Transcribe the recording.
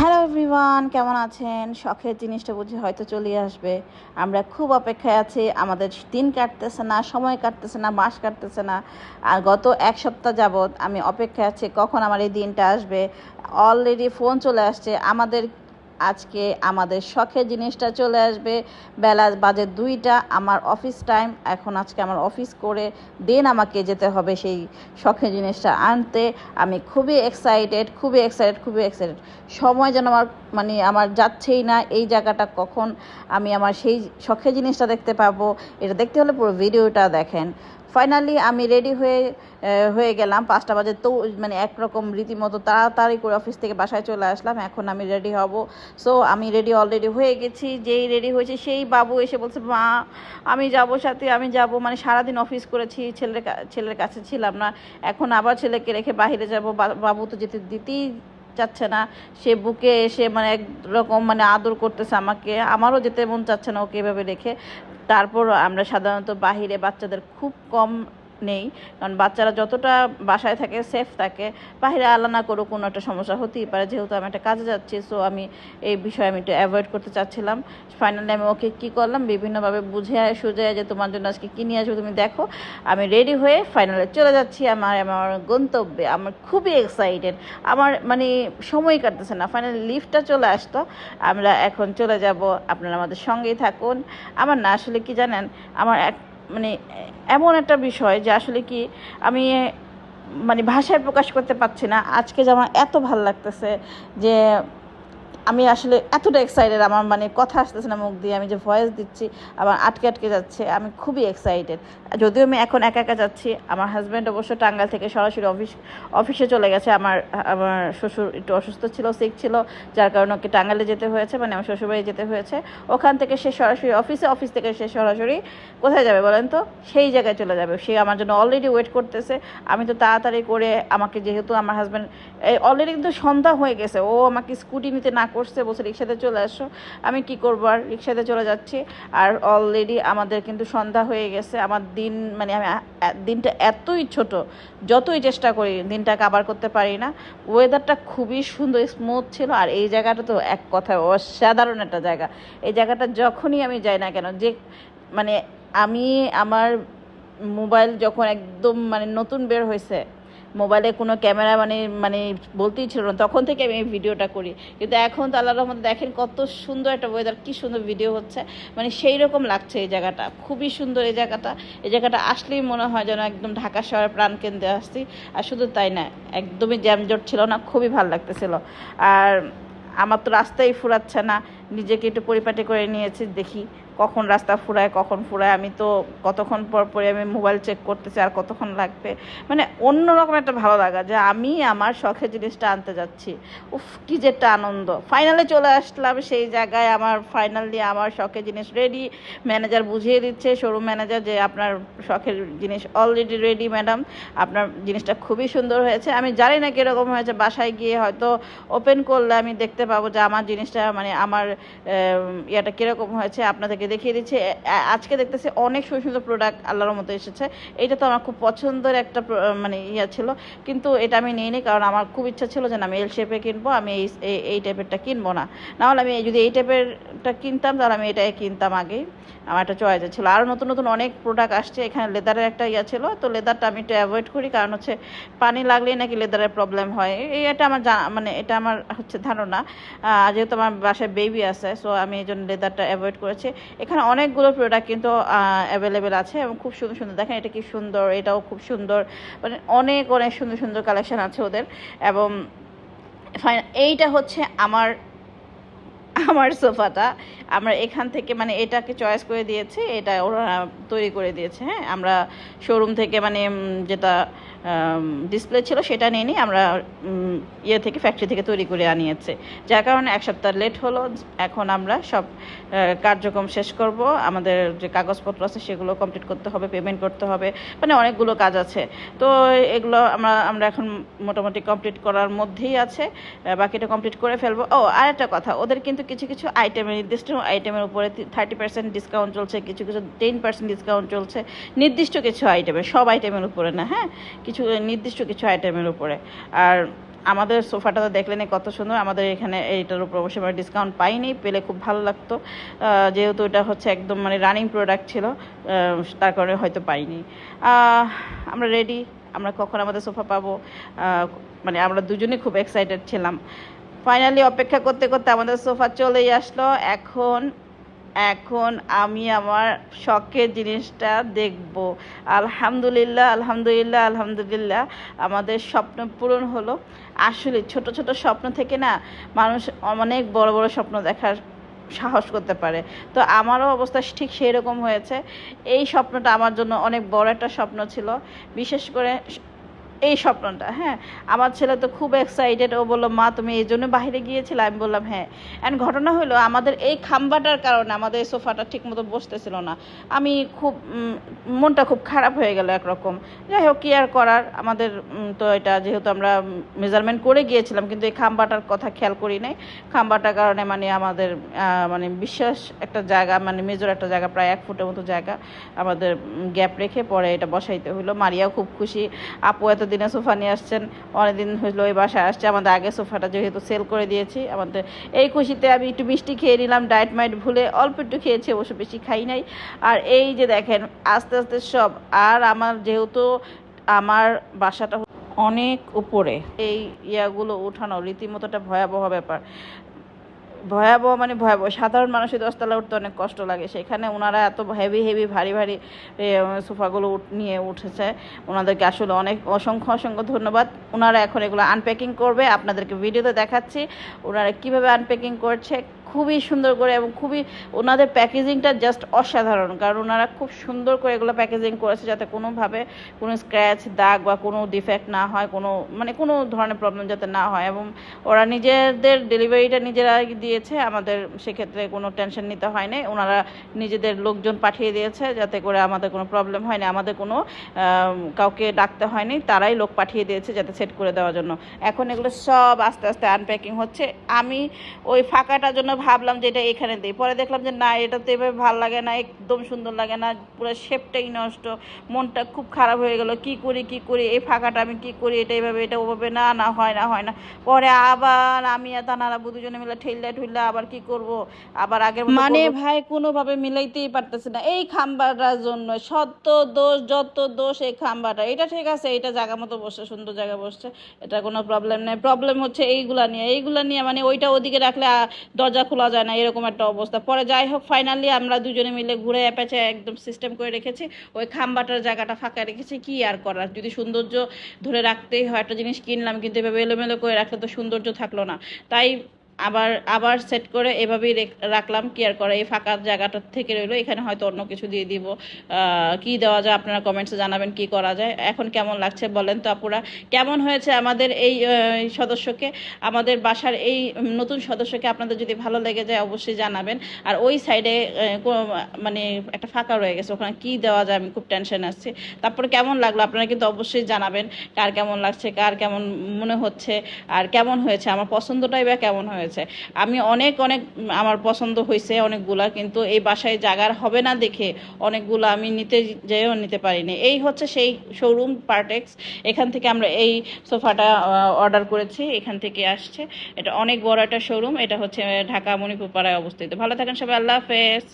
Hello everyone কেমন আছেন? শখের জিনিসটা বুঝে হয়তো চলে আসবে। আমরা খুব অপেক্ষায় আছি। আমাদের দিন কাটতেছে না, সময় কাটতেছে না, মাস কাটতেছে না। আর গত এক সপ্তাহ যাবৎ আমি অপেক্ষায় আছি কখন আমার এই দিনটা আসবে। অলরেডি ফোন চলে আসছে। আমাদের আজকে আমাদের শখের জিনিসটা চলে আসবে। বেলা বাজে দুইটা, আমার অফিস টাইম এখন আজকে আমার অফিস করে দেন আমাকে যেতে হবে সেই শখের জিনিসটা আনতে। আমি খুবই এক্সাইটেড খুবই এক্সাইটেড খুবই এক্সাইটেড সময় যেন আমার মানে আমার যাচ্ছেই না, এই জায়গাটা কখন আমি আমার সেই শখের জিনিসটা দেখতে পাবো, এটা দেখতে হলে পুরো ভিডিওটা দেখেন। ফাইনালি আমি রেডি হয়ে হয়ে গেলাম। পাঁচটা বাজে তো মানে একরকম রীতিমতো তাড়াতাড়ি করে অফিস থেকে বাসায় চলে আসলাম। এখন আমি রেডি হব। সো আমি রেডি অলরেডি হয়ে গেছি। যেই রেডি হয়েছে, সেই বাবু এসে বলছে, মা, আমি যাব সাথে, আমি যাব। মানে সারাদিন অফিস করেছি, ছেলের ছেলের কাছে ছিলাম না। এখন আবার ছেলেকে রেখে বাইরে যাব। বাবু তো যেতে দিতেই চাচ্ছে না। সে বুকে এসে মানে একরকম মানে আদর করতেছে আমাকে। আমারও যেতে মন চাচ্ছে না ওকে এভাবে রেখে। তারপর আমরা সাধারণত বাহিরে বাচ্চাদের খুব কম নেই। কারণ বাচ্চারা যতটা বাসায় থাকে সেফ থাকে বাইরে আল্লাহ না করুক কোনো একটা সমস্যা হতেই পারে। যেহেতু আমি একটা কাজে যাচ্ছি সো আমি এই বিষয়ে আমি একটু অ্যাভয়েড করতে চাচ্ছিলাম। ফাইনালি আমি ওকে কী করলাম? বিভিন্নভাবে বুঝে আয় সুঝে যে তোমার জন্য আজকে কী নিয়ে আসব তুমি দেখো। আমি রেডি হয়ে ফাইনালে চলে যাচ্ছি আমার আমার গন্তব্যে। আমার খুবই এক্সাইটেড আমার মানে সময় কাটতেছে না। ফাইনালি লিফটটা চলে আসতো। আমরা এখন চলে যাব। আপনারা আমাদের সঙ্গেই থাকুন। আমার না আসলে কি জানেন? আমার এক মানে এমন একটা বিষয় যে আসলে কি আমি মানে ভাষায় প্রকাশ করতে পারছি না। আজকে যেমন এত ভালো লাগতেছে যে আমি আসলে এতটা এক্সাইটেড আমার মানে কথা আসতেছে না মুখ দিয়ে, আমি যে ভয়েস দিচ্ছি, আমার আটকে আটকে যাচ্ছে, আমি খুবই এক্সাইটেড যদিও আমি এখন একা একা যাচ্ছি, আমার হাজব্যান্ড অবশ্য টাঙ্গাল থেকে সরাসরি অফিস অফিসে চলে গেছে, আমার আমার শ্বশুর একটু অসুস্থ ছিল সিক ছিল, যার কারণে ওকে টাঙ্গালে যেতে হয়েছে মানে আমার শ্বশুরবাড়ি যেতে হয়েছে। ওখান থেকে সে সরাসরি অফিসে অফিস থেকে সে সরাসরি কোথায় যাবে বলেন তো? সেই জায়গায় চলে যাবে। সে আমার জন্য অলরেডি ওয়েট করতেছে। আমি তো তাড়াতাড়ি করে আমাকে যেহেতু আমার হাজব্যান্ড অলরেডি কিন্তু সন্ধ্যা হয়ে গেছে, ও আমাকে স্কুটি নিতে না করছে বলছে রিক্সাতে চলে আসো। আমি কি করব আর? রিক্সাতে চলে যাচ্ছি। আর অলরেডি আমাদের কিন্তু সন্ধ্যা হয়ে গেছে। আমার দিন মানে আমি দিনটা এতই ছোট, যতই চেষ্টা করি দিনটা কাবার করতে পারি না। ওয়েদারটা খুবই সুন্দর স্মুথ ছিল। আর এই জায়গাটা তো এক কথায় অসাধারণ একটা জায়গা। এই জায়গাটা যখনই আমি যাই না কেন, যে মানে আমি, আমার মোবাইল যখন একদম মানে নতুন বের হয়েছে মোবাইলে কোনো ক্যামেরা মানে মানে বলতেই ছিল না। তখন থেকে আমি ভিডিওটা করি। কিন্তু এখন তো আল্লাহ রহমত দেখেন কত সুন্দর একটা ওয়েদার কী সুন্দর ভিডিও হচ্ছে। মানে সেই রকম লাগছে এই জায়গাটা। খুবই সুন্দর এই জায়গাটা। এই জায়গাটা আসলেই মনে হয় যেন একদম ঢাকা শহরের প্রাণকেন্দ্রে আসছি। আর শুধু তাই না, একদমই জ্যামজট ছিল না, খুবই ভালো লাগতেছিল। আর আমার তো রাস্তাই ফুরাচ্ছে না। নিজেকে একটু পরিপাটি করে নিয়েছি, দেখি কখন রাস্তা ফুরায় কখন ফুরায় আমি তো কতক্ষণ পর পরে আমি মোবাইল চেক করতেছি আর কতক্ষণ লাগবে। মানে অন্যরকম একটা ভালো লাগা যে আমি আমার শখের জিনিসটা আনতে যাচ্ছি। উফ কি যে একটা আনন্দ। ফাইনালে চলে আসলাম সেই জায়গায় আমার ফাইনালি আমার শখের জিনিস রেডি ম্যানেজার বুঝিয়ে দিচ্ছে শোরুম ম্যানেজার যে আপনার শখের জিনিস অলরেডি রেডি ম্যাডাম আপনার জিনিসটা খুবই সুন্দর হয়েছে। আমি জানি না কীরকম হয়েছে বাসায় গিয়ে হয়তো ওপেন করলে আমি দেখতে পাবো যে আমার জিনিসটা মানে আমার আম, ইয়েটা কীরকম হয়েছে। আপনাদেরকে দেখিয়ে দিচ্ছি। আজকে দেখতেছি অনেক সুন্দর সুন্দর প্রোডাক্ট আল্লাহর মতো এসেছে। এটা তো আমার খুব পছন্দের একটা মানে ইয়ে ছিল। কিন্তু এটা আমি নিই নি কারণ আমার খুব ইচ্ছা ছিল যে আমি এল শেপে কিনবো, আমি এই, এই- এই টাইপেরটা কিনবো না। নাহলে আমি যদি এই টাইপেরটা কিনতাম, তাহলে আমি এটাই কিনতাম আগেই আমার একটা চয়েস ছিল। আরও নতুন নতুন অনেক প্রোডাক্ট আসছে। এখানে লেদারের একটা ইয়ে ছিল। তো লেদারটা আমি একটু অ্যাভয়েড করি কারণ হচ্ছে পানি লাগলেই নাকি লেদারের প্রবলেম হয়। এই এটা আমার জানা মানে এটা আমার হচ্ছে ধারণা। যেহেতু আমার বাসায় বেবি আছে সো আমি এই জন্য লেদারটা অ্যাভয়েড করেছি। এখানে অনেকগুলো প্রোডাক্ট কিন্তু অ্যাভেলেবেল আছে এবং খুব সুন্দর সুন্দর, দেখেন এটা কি সুন্দর, এটাও খুব সুন্দর মানে অনেক অনেক সুন্দর সুন্দর কালেকশন আছে ওদের এবং এইটা হচ্ছে আমার আমার সোফাটা, আমরা এখান থেকে মানে এটাকে চয়েস করে দিয়েছে, এটা ওরা তৈরি করে দিয়েছে হ্যাঁ আমরা শোরুম থেকে মানে যেটা ডিসপ্লে ছিল, সেটা নিয়ে নিই আমরা ইয়ে থেকে ফ্যাক্টরি থেকে তৈরি করে আনিয়েছে। যার কারণে এক সপ্তাহ লেট হলো, এখন আমরা সব কার্যক্রম শেষ করব। আমাদের যে কাগজপত্র আছে, সেগুলো কমপ্লিট করতে হবে পেমেন্ট করতে হবে মানে অনেকগুলো কাজ আছে। তো এগুলো আমরা আমরা এখন মোটামুটি কমপ্লিট করার মধ্যেই আছে। বাকিটা কমপ্লিট করে ফেলব। ও আর একটা কথা, ওদের কিন্তু কিছু কিছু আইটেমের নির্দিষ্ট আইটেমের উপরে থার্টি পার্সেন্ট ডিসকাউন্ট চলছে, কিছু কিছু টেন পার্সেন্ট ডিসকাউন্ট চলছে। নির্দিষ্ট কিছু আইটেমের সব আইটেমের উপরে না হ্যাঁ? কিছু নির্দিষ্ট কিছু আইটেমের উপরে। আর আমাদের সোফাটা তো দেখলেন কত সুন্দর, আমাদের এখানে এইটার উপর অবশ্যই আমরা ডিসকাউন্ট পাইনি, পেলে খুব ভালো লাগতো। যেহেতু এটা হচ্ছে একদম মানে রানিং প্রোডাক্ট ছিল তার কারণে হয়তো পাইনি। আমরা রেডি আমরা কখন আমাদের সোফা পাবো মানে আমরা দুজনেই খুব এক্সাইটেড ছিলাম। ফাইনালি অপেক্ষা করতে করতে আমাদের সোফা চলেই আসলো। এখন এখন আমি আমার শখের জিনিসটা দেখব। আলহামদুলিল্লাহ আলহামদুলিল্লাহ আলহামদুলিল্লাহ। আমাদের স্বপ্ন পূরণ হলো। আসলে ছোট ছোট স্বপ্ন থেকে না মানুষ অনেক বড় বড় স্বপ্ন দেখার সাহস করতে পারে। তো আমারও অবস্থা ঠিক সেই রকম হয়েছে। এই স্বপ্নটা আমার জন্য অনেক বড় একটা স্বপ্ন ছিল। বিশেষ করে এই স্বপ্নটা হ্যাঁ। আমার ছেলে তো খুব এক্সাইটেড ও বলল, মা, তুমি এই জন্য বাইরে গিয়েছিলে? আমি বললাম হ্যাঁ। অ্যান্ড ঘটনা হলো, আমাদের এই খাম্বাটার কারণে আমাদের এই সোফাটা ঠিক মতো বসতেছিল না। আমি খুব মনটা খুব খারাপ হয়ে গেল একরকম। যাই হোক, কি আর করার? আমাদের তো এটা যেহেতু আমরা মেজারমেন্ট করে গিয়েছিলাম, কিন্তু এই খাম্বাটার কথা খেয়াল করি নাই। খাম্বাটার কারণে মানে আমাদের মানে বিশ্বাস একটা জায়গা মানে মেজর একটা জায়গা, প্রায় এক ফুটের মতো জায়গা আমাদের গ্যাপ রেখে পরে এটা বসাইতে হলো মারিয়াও খুব খুশি। আপু এতদিনে সোফা নিয়ে আসছেন, অনেকদিন হলো ওই বাসায় আসছে, আমাদের আগে সোফাটা যেহেতু সেল করে দিয়েছি, আমাদের এই খুশিতে আমি একটু মিষ্টি খেয়ে নিলাম ডায়েট মাইট ভুলে অল্প একটু খেয়েছি, অবশ্য বেশি খাই নাই। আর এই যে দেখেন, আস্তে আস্তে সব, আর আমার যেহেতু আমার বাসাটা অনেক উপরে, এই ইয়াগুলো উঠানো রীতিমতো একটা ভয়াবহ ব্যাপার। ভয়াবহ মানে ভয়াবহ। সাধারণ মানুষের দশতলা উঠতে অনেক কষ্ট লাগে। সেখানে ওনারা এত হেভি হেভি ভারী ভারী সোফাগুলো নিয়ে উঠেছে। ওনাদেরকে আসলে অনেক অসংখ্য অসংখ্য ধন্যবাদ। ওনারা এখন এগুলো আনপ্যাকিং করবে। আপনাদেরকে ভিডিওতে দেখাচ্ছি। ওনারা কীভাবে আনপ্যাকিং করছে খুবই সুন্দর করে এবং খুবই ওনাদের প্যাকেজিংটা জাস্ট অসাধারণ। কারণ ওনারা খুব সুন্দর করে এগুলো প্যাকেজিং করেছে যাতে কোনোভাবে কোনো স্ক্র্যাচ দাগ বা কোনো ডিফেক্ট না হয়, কোনো মানে কোনো ধরনের প্রবলেম যাতে না হয় এবং ওরা নিজেদের ডেলিভারিটা নিজেরা দিয়েছে, আমাদের সেক্ষেত্রে কোনো টেনশন নিতে হয় না ওনারা নিজেদের লোকজন পাঠিয়ে দিয়েছে যাতে করে আমাদের কোনো প্রবলেম হয়নি। আমাদের কোনো কাউকে ডাকতে হয়নি, তারাই লোক পাঠিয়ে দিয়েছে যাতে সেট করে দেওয়ার জন্য। এখন এগুলো সব আস্তে আস্তে আনপ্যাকিং হচ্ছে। আমি ওই ফাঁকাটার জন্য ভাবলাম যে এটা এখানে দিই। পরে দেখলাম যে না এটা তো এভাবে ভালো লাগে না একদম সুন্দর লাগে না পুরো শেপটাই নষ্ট মনটা খুব খারাপ হয়ে গেল কি করি কি করি এই ফাঁকাটা আমি কি করি এটা এইভাবে এটা ওভাবে না না হয় না হয় না। পরে আবার আমি আর তানারা দুজনে মিলে ঠেললে ঠুললে আবার কি করব? আবার আগের মানে ভাই কোনোভাবে মিলাইতেই পারতেছে না। এই খাম্বাটার জন্য সত্য দোষ যত দোষ এই খাম্বাটা এটা ঠিক আছে এটা জায়গা মতো বসছে সুন্দর জায়গা বসছে এটা কোনো প্রবলেম নেই। প্রবলেম হচ্ছে এইগুলা নিয়ে। এইগুলা নিয়ে মানে ওইটা ওদিকে রাখলে দরজা খোলা যায় না, এরকম একটা অবস্থা। পরে যাই হোক ফাইনালি আমরা দুজনে মিলে ঘুরে অ্যাপেচে একদম সিস্টেম করে রেখেছি। ওই খাম্বাটার জায়গাটা ফাঁকা রেখেছি, কি আর করার? যদি সৌন্দর্য ধরে রাখতেই হয়, একটা জিনিস কিনলাম, কিন্তু এভাবে এলোমেলো করে রাখলে তো সৌন্দর্য থাকল না। তাই আবার আবার সেট করে এভাবেই রেখ- রাখলাম কি আর করে, এই ফাঁকা জায়গাটার থেকে রইল, এখানে হয়তো অন্য কিছু দিয়ে দিব। কি দেওয়া যায় আপনারা কমেন্টসে জানাবেন, কি করা যায়, এখন কেমন লাগছে বলেন তো আপুরা। কেমন হয়েছে আমাদের এই সদস্যকে, আমাদের বাসার এই নতুন সদস্যকে আপনাদের যদি ভালো লেগে যায় অবশ্যই জানাবেন। আর ওই সাইডে মানে একটা ফাঁকা রয়ে গেছে, ওখানে কি দেওয়া যায় আমি খুব টেনশন আসছে তারপরে কেমন লাগল আপনারা কিন্তু অবশ্যই জানাবেন, কার কেমন লাগছে, কার কেমন মনে হচ্ছে, আর কেমন হয়েছে, আমার পছন্দটাই বা কেমন হয়েছে? আমি অনেক অনেক আমার পছন্দ হয়েছে অনেকগুলা, কিন্তু এই বাসায় জাগার হবে না দেখে অনেকগুলো আমি নিতে যেয়েও নিতে পারিনি। এই হচ্ছে সেই শোরুম পার্টেক্স এখান থেকে আমরা এই সোফাটা অর্ডার করেছি, এখান থেকে আসছে। এটা অনেক বড় একটা শোরুম এটা হচ্ছে ঢাকা মণিপুর পাড়ায় অবস্থিত। ভালো থাকেন সবাই, আল্লাহ হাফেজ।